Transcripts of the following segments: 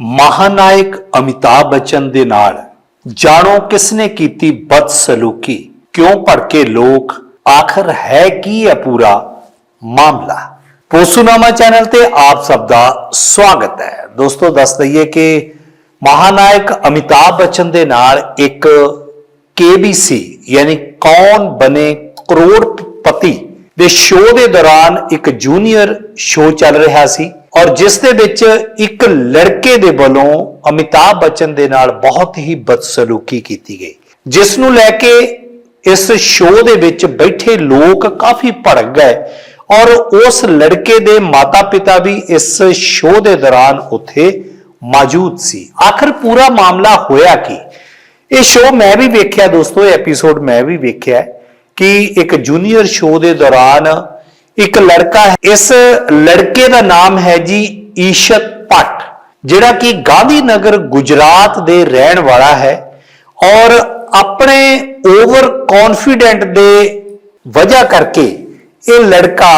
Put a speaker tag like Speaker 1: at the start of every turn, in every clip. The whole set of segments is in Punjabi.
Speaker 1: ਮਹਾਨਾਇਕ ਅਮਿਤਾਭ ਬੱਚਨ ਦੇ ਨਾਲ ਜਾਣੋ ਕਿਸਨੇ ਕੀਤੀ ਬਦਸਲੂਕੀ ਕਿਉਂ ਭੜਕੇ ਲੋਕ ਆਖਰ ਹੈ ਕੀ ਹੈ ਪੂਰਾ ਮਾਮਲਾ ਪੋਸੂਨਾਮਾ ਚੈਨਲ ਤੇ ਆਪ ਸਭ ਦਾ ਸਵਾਗਤ ਹੈ ਦੋਸਤੋ ਦੱਸ ਦਈਏ ਕਿ ਮਹਾਨਾਇਕ ਅਮਿਤਾਭ ਬੱਚਨ ਦੇ ਨਾਲ ਇੱਕ KBC ਯਾਨੀ ਕੌਣ ਬਨੇ ਕਰੋੜਪਤੀ ਦੇ ਸ਼ੋਅ ਦੇ ਦੌਰਾਨ ਇੱਕ ਜੂਨੀਅਰ ਸ਼ੋਅ ਚੱਲ ਰਿਹਾ ਸੀ ਔਰ ਜਿਸ ਦੇ ਵਿੱਚ ਇੱਕ ਲੜਕੇ ਦੇ ਵੱਲੋਂ ਅਮਿਤਾਭ ਬੱਚਨ ਦੇ ਨਾਲ ਬਹੁਤ ਹੀ ਬਦਸਲੂਕੀ ਕੀਤੀ ਗਈ, ਜਿਸ ਨੂੰ ਲੈ ਕੇ ਇਸ ਸ਼ੋਅ ਦੇ ਵਿੱਚ ਬੈਠੇ ਲੋਕ ਕਾਫੀ ਭੜਕ ਗਏ ਔਰ ਉਸ ਲੜਕੇ ਦੇ ਮਾਤਾ-ਪਿਤਾ ਵੀ ਇਸ ਸ਼ੋਅ ਦੇ ਦੌਰਾਨ ਉੱਥੇ ਮੌਜੂਦ ਸੀ। ਆਖਰ ਪੂਰਾ ਮਾਮਲਾ ਹੋਇਆ ਕੀ? ਇਹ ਸ਼ੋਅ ਮੈਂ ਵੀ ਵੇਖਿਆ ਦੋਸਤੋ, ਇਹ ਐਪੀਸੋਡ ਮੈਂ ਵੀ ਵੇਖਿਆ। ਕਿ ਇੱਕ ਜੂਨੀਅਰ ਸ਼ੋਅ ਦੇ ਦੌਰਾਨ ਇੱਕ ਲੜਕਾ ਇਸ ਲੜਕੇ ਦਾ ਨਾਮ ਹੈ ਜੀ ਈਸ਼ਤ ਭੱਟ, ਜਿਹੜਾ ਕਿ ਗਾਂਧੀ ਨਗਰ ਗੁਜਰਾਤ ਦੇ ਰਹਿਣ ਵਾਲਾ ਹੈ ਔਰ ਆਪਣੇ ਓਵਰ ਕੌਨਫੀਡੈਂਟ ਦੇ ਵਜ੍ਹਾ ਕਰਕੇ ਇਹ ਲੜਕਾ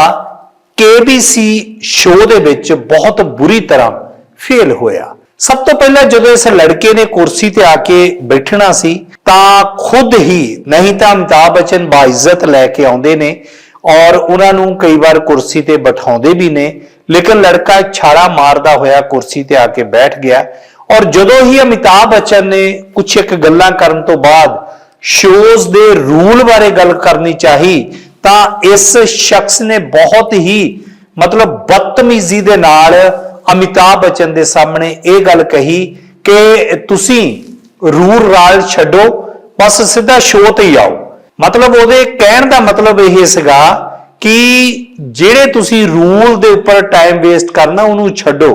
Speaker 1: KBC ਸ਼ੋਅ ਦੇ ਵਿੱਚ ਬਹੁਤ ਬੁਰੀ ਤਰ੍ਹਾਂ ਫੇਲ ਹੋਇਆ। ਸਭ ਤੋਂ ਪਹਿਲਾਂ ਜਦੋਂ ਇਸ ਲੜਕੇ ਨੇ ਕੁਰਸੀ ਤੇ ਆ ਕੇ ਬੈਠਣਾ ਸੀ, ਤਾਂ ਖੁਦ ਹੀ ਨਹੀਂ ਤਾਂ ਅਮਿਤਾਭ ਬੱਚਨ ਬਾਇਜ਼ਤ ਲੈ ਕੇ ਆਉਂਦੇ ਨੇ ਔਰ ਉਹਨਾਂ ਨੂੰ ਕਈ ਵਾਰ ਕੁਰਸੀ ਤੇ ਬਿਠਾਉਂਦੇ ਵੀ ਨੇ, ਲੇਕਿਨ ਲੜਕਾ ਛਾਲਾ ਮਾਰਦਾ ਹੋਇਆ ਕੁਰਸੀ ਤੇ ਆ ਕੇ ਬੈਠ ਗਿਆ ਔਰ ਜਦੋਂ ਹੀ ਅਮਿਤਾਭ ਬੱਚਨ ਨੇ ਕੁਝ ਇੱਕ ਗੱਲਾਂ ਕਰਨ ਤੋਂ ਬਾਅਦ ਸ਼ੋਜ਼ ਦੇ ਰੂਲ ਬਾਰੇ ਗੱਲ ਕਰਨੀ ਚਾਹੀ, ਤਾਂ ਇਸ ਸ਼ਖਸ ਨੇ ਬਹੁਤ ਹੀ ਮਤਲਬ ਬਦਤਮੀਜ਼ੀ ਦੇ ਨਾਲ ਅਮਿਤਾਭ ਬੱਚਨ ਦੇ ਸਾਹਮਣੇ ਇਹ ਗੱਲ ਕਹੀ ਕਿ ਤੁਸੀਂ ਰੂਲ ਰਾਲ ਛੱਡੋ, ਬਸ ਸਿੱਧਾ ਸ਼ੋਅ ਤੇ ਹੀ ਆਓ। ਮਤਲਬ ਉਹਦੇ ਕਹਿਣ ਦਾ ਮਤਲਬ ਇਹ ਸੀਗਾ ਕਿ ਜਿਹੜੇ ਤੁਸੀਂ ਰੂਲ ਦੇ ਉੱਪਰ ਟਾਈਮ ਵੇਸਟ ਕਰਨਾ, ਉਹਨੂੰ ਛੱਡੋ।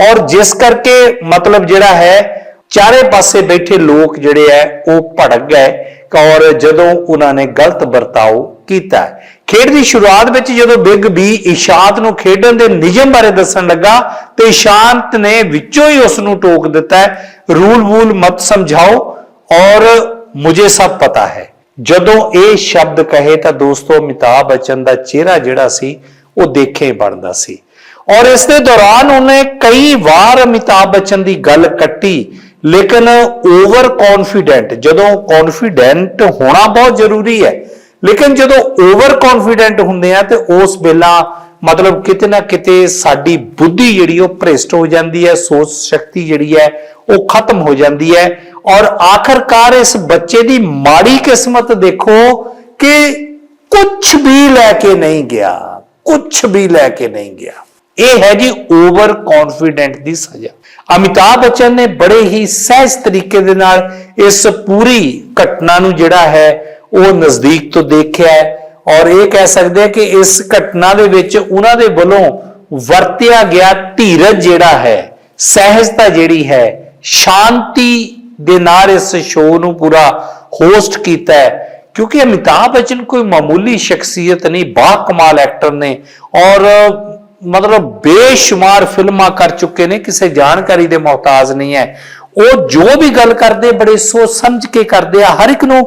Speaker 1: ਔਰ ਜਿਸ ਕਰਕੇ ਮਤਲਬ ਜਿਹੜਾ ਹੈ, ਚਾਰੇ ਪਾਸੇ ਬੈਠੇ ਲੋਕ ਜਿਹੜੇ ਐ ਉਹ ਭੜਕ ਗਏ। ਔਰ ਜਦੋਂ ਉਹਨਾਂ ਨੇ ਗਲਤ ਵਰਤਾਓ ਕੀਤਾ। ਖੇਡ ਦੀ ਸ਼ੁਰੂਆਤ ਵਿੱਚ ਜਦੋਂ ਬਿਗ ਬੀ ਇਸ਼ਾਂਤ ਨੂੰ ਖੇਡਣ ਦੇ ਨਿਯਮ ਬਾਰੇ ਦੱਸਣ ਲੱਗਾ, ਤੇ ਇਸ਼ਾਂਤ ਨੇ ਵਿੱਚੋਂ ਹੀ ਉਸ ਨੂੰ ਟੋਕ ਦਿੱਤਾ ਰੂਲ ਵੂਲ ਮਤ ਸਮਝਾਓ ਔਰ ਮੁਝੇ ਸਭ ਪਤਾ ਹੈ। ਜਦੋਂ ਇਹ ਸ਼ਬਦ ਕਹੇ ਤਾਂ ਦੋਸਤੋ, ਅਮਿਤਾਭ ਬੱਚਨ ਦਾ ਚਿਹਰਾ ਜਿਹੜਾ ਸੀ, ਉਹ ਦੇਖੇ ਬਣਦਾ ਸੀ। ਔਰ ਇਸ ਦੇ ਦੌਰਾਨ ਉਹਨੇ ਕਈ ਵਾਰ ਅਮਿਤਾਭ ਬੱਚਨ ਦੀ ਗੱਲ ਕੱਟੀ, ਲੇਕਿਨ ਓਵਰ ਕੌਨਫੀਡੈਂਟ, ਜਦੋਂ ਕੌਨਫੀਡੈਂਟ ਹੋਣਾ ਬਹੁਤ ਜ਼ਰੂਰੀ ਹੈ ਲੇਕਿਨ ਜਦੋਂ ਓਵਰ ਕੌਨਫੀਡੈਂਟ ਹੁੰਦੇ ਆ ਤੇ ਉਸ ਵੇਲਾ ਮਤਲਬ ਕਿਤੇ ਨਾ ਕਿਤੇ ਸਾਡੀ ਬੁੱਧੀ ਜਿਹੜੀ ਉਹ ਭ੍ਰਿਸ਼ਟ ਹੋ ਜਾਂਦੀ ਹੈ, ਸੋਚ ਸ਼ਕਤੀ ਜਿਹੜੀ ਹੈ ਉਹ ਖਤਮ ਹੋ ਜਾਂਦੀ ਹੈ। ਔਰ ਆਖਰਕਾਰ ਇਸ ਬੱਚੇ ਦੀ ਮਾੜੀ ਕਿਸਮਤ ਦੇਖੋ ਕਿ ਕੁਝ ਵੀ ਲੈ ਕੇ ਨਹੀਂ ਗਿਆ ਕੁਝ ਵੀ ਲੈ ਕੇ ਨਹੀਂ ਗਿਆ। ਇਹ ਹੈ ਜੀ ਓਵਰ ਕੌਨਫੀਡੈਂਟ ਦੀ ਸਜ਼ਾ। ਅਮਿਤਾਭ ਬੱਚਨ ਨੇ ਬੜੇ ਹੀ ਸਹਿਜ ਤਰੀਕੇ ਦੇ ਨਾਲ ਇਸ ਪੂਰੀ ਘਟਨਾ ਨੂੰ ਜਿਹੜਾ ਹੈ ਉਹ ਨਜ਼ਦੀਕ ਤੋਂ ਦੇਖਿਆ ਹੈ ਔਰ ਇਹ ਕਹਿ ਸਕਦੇ ਆ ਕਿ ਇਸ ਘਟਨਾ ਦੇ ਵਿੱਚ ਉਹਨਾਂ ਦੇ ਵੱਲੋਂ ਵਰਤਿਆ ਗਿਆ ਧੀਰਜ ਜਿਹੜਾ ਹੈ, ਸਹਿਜਤਾ ਜਿਹੜੀ ਹੈ, ਸ਼ਾਂਤੀ ਦੇ ਨਾਲ ਇਸ ਸ਼ੋਅ ਨੂੰ ਪੂਰਾ ਹੋਸਟ ਕੀਤਾ ਹੈ। ਕਿਉਂਕਿ ਅਮਿਤਾਭ ਬੱਚਨ ਕੋਈ ਮਾਮੂਲੀ ਸ਼ਖਸੀਅਤ ਨਹੀਂ ਬਾ ਕਮਾਲ ਐਕਟਰ ਨੇ ਔਰ ਮਤਲਬ ਬੇਸ਼ੁਮਾਰ ਫਿਲਮਾਂ ਕਰ ਚੁੱਕੇ ਨੇ, ਕਿਸੇ ਜਾਣਕਾਰੀ ਦੇ ਮੁਹਤਾਜ ਨਹੀਂ ਹੈ। ਉਹ ਜੋ ਵੀ ਗੱਲ ਕਰਦੇ, ਬੜੇ ਸੋਚ ਸਮਝ ਕੇ ਕਰਦੇ ਆ, ਹਰ ਇੱਕ ਨੂੰ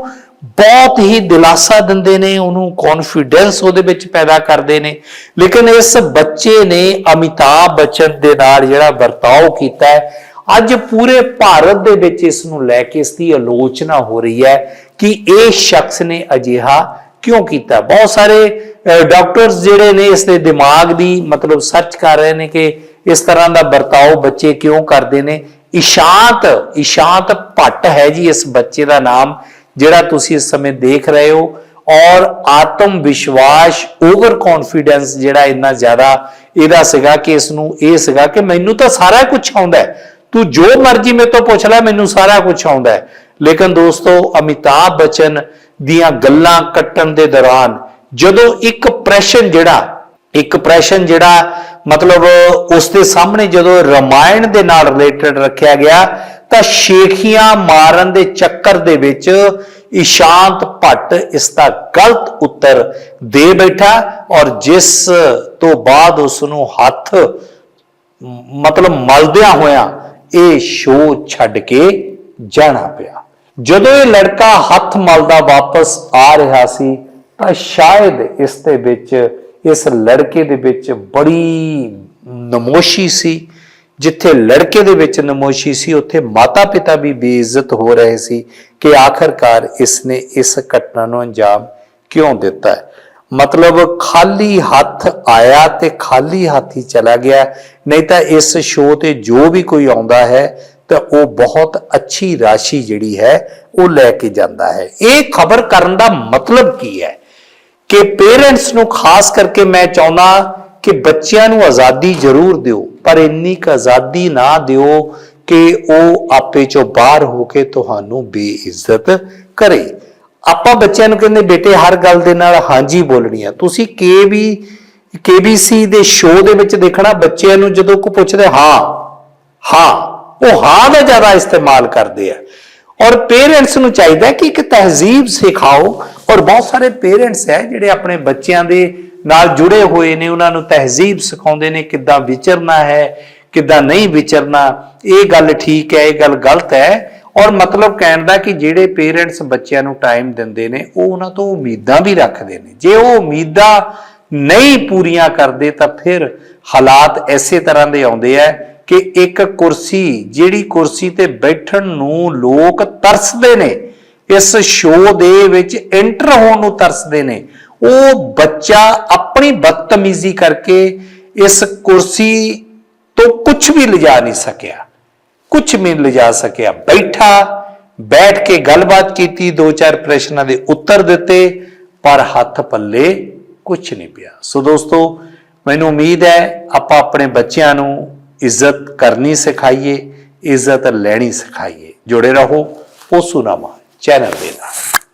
Speaker 1: ਬਹੁਤ ਹੀ ਦਿਲਾਸਾ ਦਿੰਦੇ ਨੇ, ਉਹਨੂੰ ਕੌਨਫੀਡੈਂਸ ਉਹਦੇ ਵਿੱਚ ਪੈਦਾ ਕਰਦੇ ਨੇ। ਲੇਕਿਨ ਇਸ ਬੱਚੇ ਨੇ ਅਮਿਤਾਭ ਬੱਚਨ ਦੇ ਨਾਲ ਜਿਹੜਾ ਵਰਤਾਓ ਕੀਤਾ ਹੈ, ਅੱਜ ਪੂਰੇ ਭਾਰਤ ਦੇ ਵਿੱਚ ਇਸ ਨੂੰ ਲੈ ਕੇ ਇਸ ਦੀ ਆਲੋਚਨਾ ਹੋ ਰਹੀ ਹੈ ਕਿ ਇਹ ਸ਼ਖਸ ਨੇ ਅਜਿਹਾ ਕਿਉਂ ਕੀਤਾ? ਬਹੁਤ ਸਾਰੇ ਡਾਕਟਰਸ ਜਿਹੜੇ ਨੇ ਇਸ ਦੇ ਦਿਮਾਗ ਦੀ ਮਤਲਬ ਸਰਚ ਕਰ ਰਹੇ ਨੇ ਕਿ ਇਸ ਤਰ੍ਹਾਂ ਦਾ ਵਰਤਾਓ ਬੱਚੇ ਕਿਉਂ ਕਰਦੇ ਨੇ। ਇਸ਼ਾਂਤ ਇਸ਼ਾਂਤ ਭੱਟ ਹੈ ਜੀ ਇਸ ਬੱਚੇ ਦਾ ਨਾਮ। ਜਿਹੜਾ ਤੁਸੀਂ ਇਸ ਸਮੇਂ ਦੇਖ ਰਹੇ ਹੋ ਔਰ ਆਤਮ ਵਿਸ਼ਵਾਸ ਓਵਰ ਕੌਨਫੀਡੈਂਸ ਜਿਹੜਾ ਇੰਨਾ ਜ਼ਿਆਦਾ ਇਹਦਾ ਸੀਗਾ ਕਿ ਇਸ ਨੂੰ ਇਹ ਸੀਗਾ ਕਿ ਮੈਨੂੰ ਤਾਂ ਸਾਰਾ ਕੁਝ ਆਉਂਦਾ ਹੈ। ਤੂੰ ਜੋ ਮਰਜ਼ੀ ਮੇਰੇ ਤੋਂ ਪੁੱਛ ਲੈ, ਮੈਨੂੰ ਸਾਰਾ ਕੁਝ ਆਉਂਦਾ ਹੈ। ਲੇਕਿਨ ਦੋਸਤੋ, ਅਮਿਤਾਭ ਬਚਨ ਦੀਆਂ ਗੱਲਾਂ ਕੱਟਣ ਦੇ ਦੌਰਾਨ ਜਦੋਂ ਇੱਕ ਪ੍ਰੈਸ਼ਨ ਜਿਹੜਾ ਇੱਕ ਪ੍ਰਸ਼ਨ ਜਿਹੜਾ ਮਤਲਬ ਉਸ ਦੇ ਸਾਹਮਣੇ ਜਦੋਂ ਰਮਾਇਣ ਦੇ ਨਾਲ ਰਿਲੇਟਡ ਰੱਖਿਆ ਗਿਆ, ਤਾਂ ਸ਼ੇਖੀਆਂ ਮਾਰਨ ਦੇ ਚੱਕਰ ਦੇ ਵਿੱਚ ਇਸ਼ਾਂਤ ਭੱਟ ਇਸ ਦਾ ਗਲਤ ਉੱਤਰ ਦੇ ਬੈਠਾ ਔਰ ਜਿਸ ਤੋਂ ਬਾਅਦ ਉਸ ਨੂੰ ਹੱਥ ਮਤਲਬ ਮਲਦਿਆਂ ਹੋਇਆ ਇਹ ਸ਼ੋਅ ਛੱਡ ਕੇ ਜਾਣਾ ਪਿਆ। ਜਦੋਂ ਇਹ ਲੜਕਾ ਹੱਥ ਮਲਦਾ ਵਾਪਸ ਆ ਰਿਹਾ ਸੀ, ਤਾਂ ਸ਼ਾਇਦ ਇਸ ਦੇ ਵਿੱਚ ਇਸ ਲੜਕੇ ਦੇ ਵਿੱਚ ਬੜੀ ਨਮੋਸ਼ੀ ਸੀ, ਜਿੱਥੇ ਲੜਕੇ ਦੇ ਵਿੱਚ ਨਮੋਸ਼ੀ ਸੀ, ਉੱਥੇ ਮਾਤਾ-ਪਿਤਾ ਵੀ ਬੇਇੱਜ਼ਤ ਹੋ ਰਹੇ ਸੀ ਕਿ ਆਖਰਕਾਰ ਇਸ ਨੇ ਇਸ ਘਟਨਾ ਨੂੰ ਅੰਜਾਮ ਕਿਉਂ ਦਿੱਤਾ? ਮਤਲਬ ਖਾਲੀ ਹੱਥ ਆਇਆ ਤੇ ਖਾਲੀ ਹੱਥ ਹੀ ਚਲਾ ਗਿਆ, ਨਹੀਂ ਤਾਂ ਇਸ ਸ਼ੋਅ ਤੇ ਜੋ ਵੀ ਕੋਈ ਆਉਂਦਾ ਹੈ, ਤਾਂ ਉਹ ਬਹੁਤ ਅੱਛੀ ਰਾਸ਼ੀ ਜਿਹੜੀ ਹੈ, ਉਹ ਲੈ ਕੇ ਜਾਂਦਾ ਹੈ। ਇਹ ਖਬਰ ਕਰਨ ਦਾ ਮਤਲਬ ਕੀ ਹੈ? ਕਿ ਪੇਰੈਂਟਸ ਨੂੰ ਖਾਸ ਕਰਕੇ ਮੈਂ ਚਾਹੁੰਦਾ ਕਿ ਬੱਚਿਆਂ ਨੂੰ ਆਜ਼ਾਦੀ ਜ਼ਰੂਰ ਦਿਓ, ਪਰ ਇੰਨੀ ਕੁ ਆਜ਼ਾਦੀ ਨਾ ਦਿਓ ਕਿ ਉਹ ਆਪੇ ਚੋਂ ਬਾਹਰ ਹੋ ਕੇ ਤੁਹਾਨੂੰ ਬੇਇੱਜ਼ਤ ਕਰੇ। ਆਪਾਂ ਬੱਚਿਆਂ ਨੂੰ ਕਹਿੰਦੇ, ਬੇਟੇ, ਹਰ ਗੱਲ ਦੇ ਨਾਲ ਹਾਂਜੀ ਬੋਲਣੀ ਆ। ਤੁਸੀਂ ਕੇ ਵੀ KBC ਦੇ ਸ਼ੋਅ ਦੇ ਵਿੱਚ ਦੇਖਣਾ, ਬੱਚਿਆਂ ਨੂੰ ਜਦੋਂ ਕੋ ਪੁੱਛਦੇ, ਹਾਂ ਹਾਂ। ਉਹ ਹਾਂ ਦਾ ਜ਼ਿਆਦਾ ਇਸਤੇਮਾਲ ਕਰਦੇ ਆ। ਔਰ ਪੇਰੈਂਟਸ ਨੂੰ ਚਾਹੀਦਾ ਕਿ ਇੱਕ ਤਹਿਜ਼ੀਬ ਸਿਖਾਓ ਔਰ ਬਹੁਤ ਸਾਰੇ ਪੇਰੈਂਟਸ ਹੈ ਜਿਹੜੇ ਆਪਣੇ ਬੱਚਿਆਂ ਦੇ ਨਾਲ ਜੁੜੇ ਹੋਏ ਨੇ, ਉਹਨਾਂ ਨੂੰ ਤਹਿਜ਼ੀਬ ਸਿਖਾਉਂਦੇ ਨੇ ਕਿੱਦਾਂ ਵਿਚਰਨਾ ਹੈ, ਕਿੱਦਾਂ ਨਹੀਂ ਵਿਚਰਨਾ। ਇਹ ਗੱਲ ਠੀਕ ਹੈ, ਇਹ ਗੱਲ ਗਲਤ ਹੈ। ਔਰ ਮਤਲਬ ਕਹਿਣ ਦਾ ਕਿ ਜਿਹੜੇ ਪੇਰੈਂਟਸ ਬੱਚਿਆਂ ਨੂੰ ਟਾਈਮ ਦਿੰਦੇ ਨੇ, ਉਹ ਉਹਨਾਂ ਤੋਂ ਉਮੀਦਾਂ ਵੀ ਰੱਖਦੇ ਨੇ। ਜੇ ਉਹ ਉਮੀਦਾਂ ਨਹੀਂ ਪੂਰੀਆਂ ਕਰਦੇ ਤਾਂ ਫਿਰ ਹਾਲਾਤ ਐਸੇ ਤਰ੍ਹਾਂ ਦੇ ਆਉਂਦੇ ਆ ਕਿ ਇੱਕ ਕੁਰਸੀ, ਜਿਹੜੀ ਕੁਰਸੀ ਤੇ ਬੈਠਣ ਨੂੰ ਲੋਕ ਤਰਸਦੇ ਨੇ ਇਸ ਸ਼ੋਅ ਦੇ ਵਿੱਚ ਐਂਟਰ ਹੋਣ ਨੂੰ ਤਰਸਦੇ ਨੇ। ਉਹ ਬੱਚਾ ਆਪਣੀ ਬਦਤਮੀਜ਼ੀ ਕਰਕੇ ਇਸ ਕੁਰਸੀ ਤੋਂ ਕੁਝ ਵੀ ਲਿਜਾ ਨਹੀਂ ਸਕਿਆ। ਕੁਝ ਵੀ ਲਿਜਾ ਸਕਿਆ। ਬੈਠਾ, ਬੈਠ ਕੇ ਗੱਲਬਾਤ ਕੀਤੀ, ਦੋ ਚਾਰ ਪ੍ਰਸ਼ਨਾਂ ਦੇ ਉੱਤਰ ਦਿੱਤੇ, ਪਰ ਹੱਥ ਪੱਲੇ ਕੁਝ ਨਹੀਂ ਪਿਆ। ਸੋ ਦੋਸਤੋ, ਮੈਨੂੰ ਉਮੀਦ ਹੈ ਆਪਾਂ ਆਪਣੇ ਬੱਚਿਆਂ ਨੂੰ ਇੱਜ਼ਤ ਕਰਨੀ ਸਿਖਾਈਏ, ਇੱਜ਼ਤ ਲੈਣੀ ਸਿਖਾਈਏ। ਜੁੜੇ ਰਹੋ ਪੋਸੂਨਾਮਾ ਚੈਨਲ ਦੇ ਨਾਲ